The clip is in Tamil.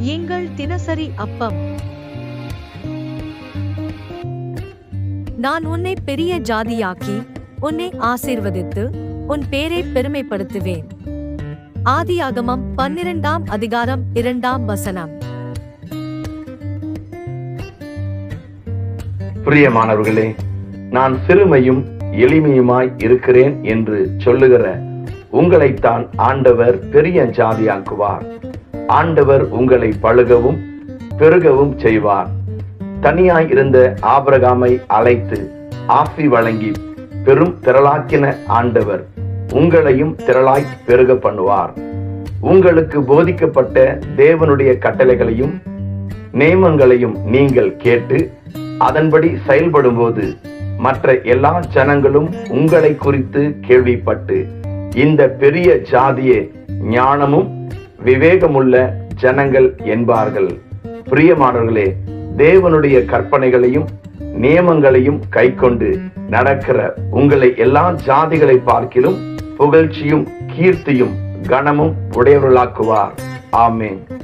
எங்கள் தினசரி அப்பம். நான் உன்னை பெரிய ஜாதியாக்கி உன்னை ஆசீர்வதித்து உன் பேரை பெருமைப்படுத்துவேன். ஆதியாகமம் பன்னிரண்டாம் அதிகாரம் இரண்டாம் வசனம். பிரியமானவர்களே நான் சிறுமையும் எளிமையுமாய் இருக்கிறேன் என்று சொல்லுகிற உங்களைத்தான் ஆண்டவர் பெரிய ஜாதியாக்குவார். ஆண்டவர் உங்களை பழுகவும் பெருகவும் செய்வார். தனியாய் இருந்த ஆபிரகாமை அழைத்து ஆசி வழங்கி பெரும் திரளாக்கின ஆண்டவர் உங்களையும் திரளாய் பெருக பண்ணுவார். உங்களுக்கு போதிக்கப்பட்ட தேவனுடைய கட்டளைகளையும் நியமங்களையும் நீங்கள் கேட்டு அதன்படி செயல்படும்போது மற்ற எல்லா ஜனங்களும் உங்களை குறித்து கேள்விப்பட்டு இந்த பெரிய ஜாதியே ஞானமும் விவேகமுள்ள ஜனங்கள் என்பார்கள். பிரியமானவர்களே தேவனுடைய கற்பனைகளையும் நியமங்களையும் கைக்கொண்டு நடக்கிற உங்களை எல்லா ஜாதிகளை பார்க்கிலும் புகழ்ச்சியும் கீர்த்தியும் கனமும் உடையவர்களாக்குவார். ஆமேன்.